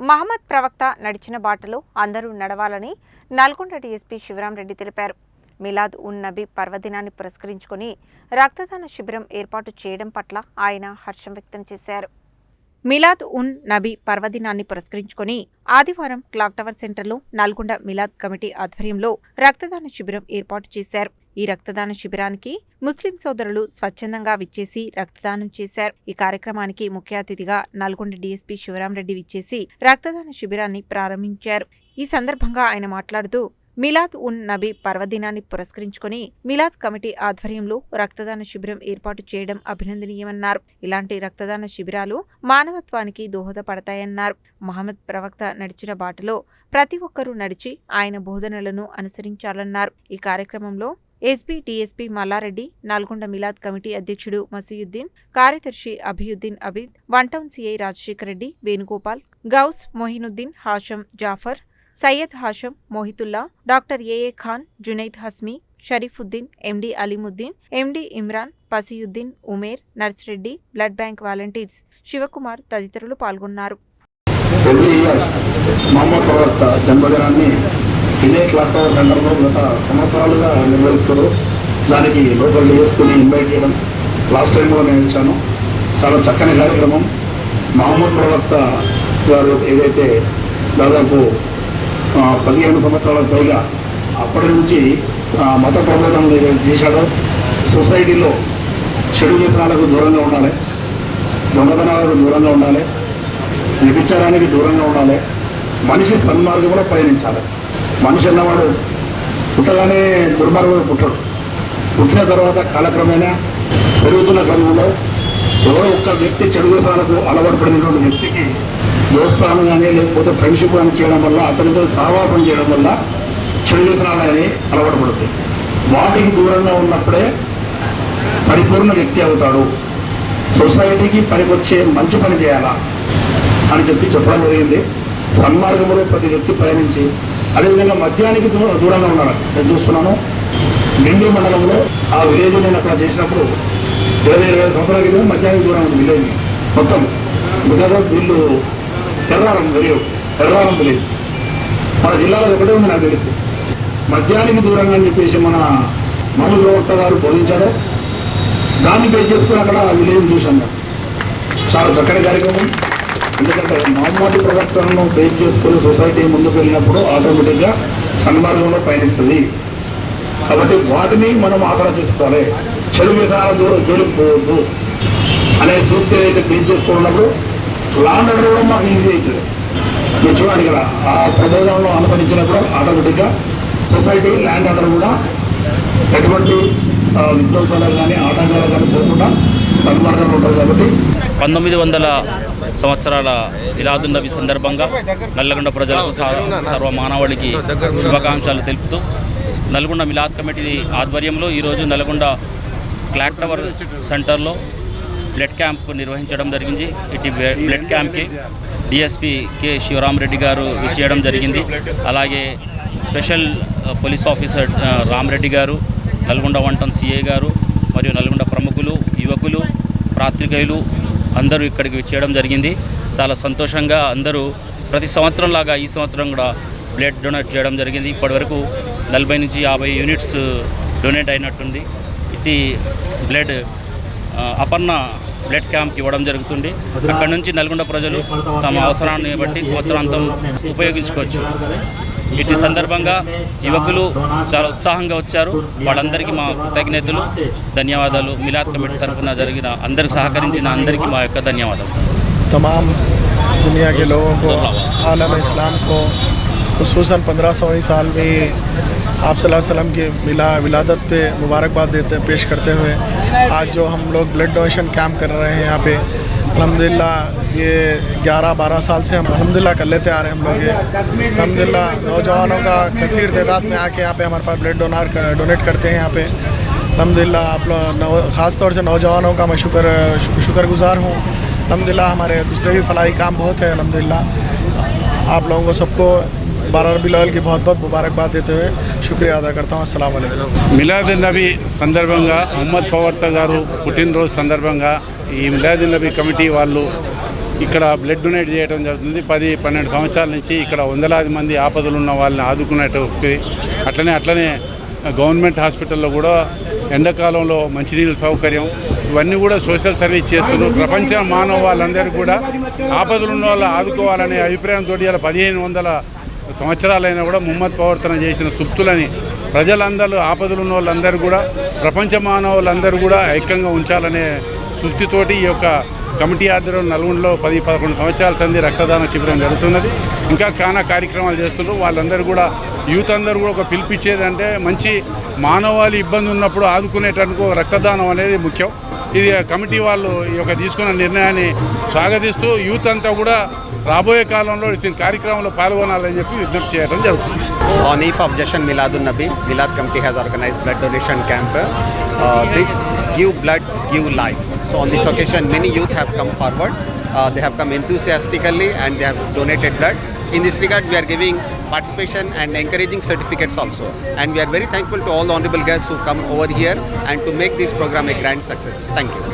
మహమ్మద్ ప్రవక్త నడిచిన బాటలో అందరూ నడవాలని నల్గొండ డీఎస్పీ శివరాంరెడ్డి తెలిపారు. మిలాద్ ఉన్ నబీ పర్వదినాన్ని పురస్కరించుకొని రక్తదాన శిబిరం ఏర్పాటు చేయడం పట్ల ఆయన హర్షం వ్యక్తం చేశారు. మిలాద్ ఉన్ నబీ పర్వదినాన్ని పురస్కరించుకొని ఆదివారం క్లాక్ టవర్ సెంటర్లో నల్గొండ మిలాద్ కమిటీ ఆధ్వర్యంలో రక్తదాన శిబిరం ఏర్పాటు చేశారు. ఈ రక్తదాన శిబిరానికి ముస్లిం సోదరులు స్వచ్ఛందంగా విచ్చేసి రక్తదానం చేశారు. ఈ కార్యక్రమానికి ముఖ్య అతిథిగా నల్గొండ డీఎస్పీ శివరామరెడ్డి విచ్చేసి రక్తదాన శిబిరాన్ని ప్రారంభించారు. ఈ సందర్భంగా ఆయన మాట్లాడుతూ మిలాద్ ఉన్ నబీ పర్వదినాన్ని పురస్కరించుకొని మిలాద్ కమిటీ ఆధ్వర్యంలో రక్తదాన శిబిరం ఏర్పాటు చేయడం అభినందనీయమన్నారు. ఇలాంటి రక్తదాన శిబిరాలు మానవత్వానికి దోహదపడతాయన్నారు. మహమ్మద్ ప్రవక్త నడిచిన బాటలో ప్రతి ఒక్కరూ నడిచి ఆయన బోధనలను అనుసరించాలన్నారు. ఈ కార్యక్రమంలో SB TSP Malla Reddy Nalgonda Milad committee అధ్యక్షుడు మసీయుద్దీన్ కార్యదర్శి Abhiyuddin Abid one town CI Rajasekhar Reddy Venugopal Ghouse Mohinuddin Hasham Jafar Syed Hasham Mohitulla doctor AA Khan Junaid Hasmi Shariffuddin MD Alimuddin MD Imran Pasiyuddin Umer Narsireddy blood bank volunteers Sivakumar తదితరులు పాల్గొన్నారు. జన్మదినాన్ని ఇదే clock సెంటర్లో గత సంవత్సరాలుగా నిర్వహిస్తారు దానికి local చేసుకుని ఇన్వైట్ చేయడం లాస్ట్ టైం కూడా నేను ఇచ్చాను. చాలా చక్కని కార్యక్రమం. మహమ్మద్ ప్రవక్త గారు ఏదైతే దాదాపు పదిహేను సంవత్సరాలకు పైగా అప్పటి నుంచి మత ప్రబోధనలు చేశాడు చేశాడో సొసైటీలో చెడు వ్యసనాలకు దూరంగా ఉండాలి. దొంగతనాలకు దూరంగా ఉండాలి. వ్యభిచారానికి దూరంగా ఉండాలి. మనిషి సన్మార్గంలో పయనించాలి. మనిషి అన్నవాడు పుట్టగానే దుర్మార్గంలో పుట్టడు. పుట్టిన తర్వాత కాలక్రమేణా పెరుగుతున్న క్రమంలో ఎవరో ఒక్క వ్యక్తి చెడుగుసాలకు వ్యసనాలకు అలవాటు పడినటువంటి వ్యక్తికి దోస్తానం కానీ లేకపోతే ఫ్రెండ్షిప్ కానీ చేయడం వల్ల అతనితో సహవాసం చేయడం వల్ల చెడు వ్యసనాలు అలవాటు పడుతుంది వాటికి దూరంగా ఉన్నప్పుడే పరిపూర్ణ వ్యక్తి అవుతాడు. సొసైటీకి పనికొచ్చే మంచి పని చేయాలా అని చెప్పి చెప్పడం జరిగింది. సన్మార్గంలో ప్రతి వ్యక్తి ప్రయాణించి అదేవిధంగా మద్యానికి దూరంగా ఉండాలి. నేను చూస్తున్నాను బెంగళూరు మండలంలో ఆ విలేజ్ నేను అక్కడ చేసినప్పుడు ఇరవై ఇరవై సంవత్సరాల క్రితం మధ్యాహ్నం దూరం ఉంది విలేజ్. మొత్తం బికాజ్ వీళ్ళు ఎర్రారం విలేజ్ ఎర్రారం విలేజ్. మన జిల్లాలో ఒకటే ఉంది నాకు తెలిసి. మద్యానికి దూరంగా అని చెప్పేసి మన మామూలు ప్రవక్త గారు బోధించారు దాన్ని పే చేసుకుని అక్కడ విలేజ్ చూశాను చాలా చక్కని కార్యక్రమం. ఎందుకంటే మామూలు ప్రవర్తనను బేస్ చేసుకుని సొసైటీ ముందుకు వెళ్ళినప్పుడు ఆటోమేటిక్గా సన్మార్గంలో పయనిస్తుంది. కాబట్టి వాటిని మనం ఆసరా చేసుకోవాలి. చెడు వ్యసనాల దూరం జోలికి అనే సూక్తి ఏదైతే బేస్ చేసుకున్నప్పుడు లాండ్ ఆర్డర్ కూడా మాకు ఈజీ అవుతుంది మీరు చూడండి కదా ఆ ప్రబోధనలో అనుసరించినప్పుడు ఆటోమేటిక్గా సొసైటీ ల్యాండ్ ఆర్డర్ కూడా ఎటువంటి ఆ, విధ్వంసాలకు కానీ ఆటంకాలు కానీ పోకుండా సన్మార్గంలో ఉంటుంది కాబట్టి పంతొమ్మిది వందల సంవత్సరాల ఇలాదున్నవి సందర్భంగా నల్లగొండ ప్రజలకు సర్వ మానవాళికి శుభాకాంక్షలు తెలుపుతూ నల్గొండ మిలాద్ కమిటీ ఆధ్వర్యంలో ఈరోజు నల్గొండ క్లాక్ టవర్ సెంటర్లో బ్లడ్ క్యాంప్ నిర్వహించడం జరిగింది. ఇటు బ్లడ్ క్యాంప్కి డిఎస్పి కె శివరామరెడ్డి గారు చేయడం జరిగింది. అలాగే స్పెషల్ పోలీస్ ఆఫీసర్ ఆ, రామరెడ్డి గారు నల్గొండ వంటన్ సిఏ గారు మరియు నల్గొండ ప్రముఖులు యువకులు పాత్రికేయులు అందరూ ఇక్కడికి చేయడం జరిగింది. చాలా సంతోషంగా అందరూ ప్రతి సంవత్సరం లాగా ఈ సంవత్సరం కూడా బ్లడ్ డొనేట్ చేయడం జరిగింది. ఇప్పటివరకు నలభై నుంచి యాభై యూనిట్స్ డొనేట్ uh, అయినట్టుంది. ఇటు బ్లడ్ ఆ, అపర్ణ బ్లడ్ క్యాంప్ ఇవ్వడం జరుగుతుంది అక్కడ నుంచి నల్గొండ ప్రజలు తమ అవసరాన్ని బట్టి సంవత్సరాంతం ఉపయోగించుకోవచ్చు ఇటు సందర్భంగా యువకులు చాలా ఉత్సాహంగా వచ్చారు వాళ్ళందరికీ మా కృతజ్ఞతలు ధన్యవాదాలు మిలాద్ కమిటీ తరఫున జరిగిన అందరికి సహకరించిన అందరికీ మా యొక్క ధన్యవాదాలు तमाम दुनिया के लोगों को आलम इस्लाम को खसूस पंद्रह सौवीं साल में आप वसल्लम की मिला विलादत पे मुबारकबाद देते पेश करते हुए। आज जो हम लोग ब्लड डोनेशन कैंप कर रहे हैं यहाँ पे अलहमदिल्ला ये 11-12 साल से हम अलहमदिल्ला कर लेते आ रहे हैं हम लोग ये। अलहमदिल्ला नौजवानों का कसीर तादाद में आके यहाँ पे हमारे पास ब्लड डोनार डोनेट करते हैं यहाँ पे। अलहमदिल्ला आप लोग ख़ास तौर से नौजवानों का मैं शुक्र, शुक्रगुजार हूँ। अलहमदिल्ला हमारे दूसरे भी फलाई काम बहुत है अलहमदिल्ला आप लोगों को सबको बारह रबी अव्वल की बहुत बहुत मुबारकबाद देते हुए शुक्रिया अदा करता हूँ अस्सलाम वालेकुम మిలాద్ నబీ సందర్భంగా మహమ్మద్ పవర్త గారు పుట్టినరోజు సందర్భంగా ఈ మిలాద్ నబీ కమిటీ వాళ్ళు ఇక్కడ బ్లడ్ డొనేట్ చేయడం జరుగుతుంది పది పన్నెండు సంవత్సరాల నుంచి ఇక్కడ వందలాది మంది ఆపదలు ఉన్న వాళ్ళని ఆదుకున్నట్టు అట్లనే అట్లనే గవర్నమెంట్ హాస్పిటల్లో కూడా ఎండాకాలంలో మంచినీళ్ళ సౌకర్యం ఇవన్నీ కూడా సోషల్ సర్వీస్ చేస్తున్నారు ప్రపంచ మానవ వాళ్ళందరూ కూడా ఆపదలు ఉన్న వాళ్ళు ఆదుకోవాలనే అభిప్రాయంతో ఇలా పదిహేను వందల సంవత్సరాలైనా కూడా ముమ్మత్ ప్రవర్తన చేసిన సుప్తులని ప్రజలందరూ ఆపదలు ఉన్న వాళ్ళందరూ కూడా ప్రపంచ మానవులందరూ కూడా ఐక్యంగా ఉంచాలనే సుప్తితోటి ఈ యొక్క కమిటీ ఆధ్వర్యంలో నల్గొండలో పది పదకొండు సంవత్సరాల తంది రక్తదాన శిబిరం జరుగుతున్నది. ఇంకా చాలా కార్యక్రమాలు చేస్తున్నారు వాళ్ళందరూ కూడా యూత్ అందరూ కూడా ఒక పిలిపించేదంటే మంచి మానవాళి ఇబ్బంది ఉన్నప్పుడు ఆదుకునేటందుకు రక్తదానం అనేది ముఖ్యం. ఇది కమిటీ వాళ్ళు ఈ యొక్క తీసుకున్న నిర్ణయాన్ని స్వాగతిస్తూ యూత్ అంతా కూడా రాబోయే కాలంలో ఈ కార్యక్రమంలో పాల్గొనాలని చెప్పి విజ్ఞప్తి చేయడం జరుగుతుంది On eve of Jashan Miladun Nabi, Milad Committee has organized blood donation camp. Uh, this give blood, give life. So on this occasion, many youth have come forward. Uh, they have come enthusiastically and they have donated blood. In this regard, we are giving participation and encouraging certificates also. And we are very thankful to all the honorable guests who come over here and to make this program a grand success. Thank you.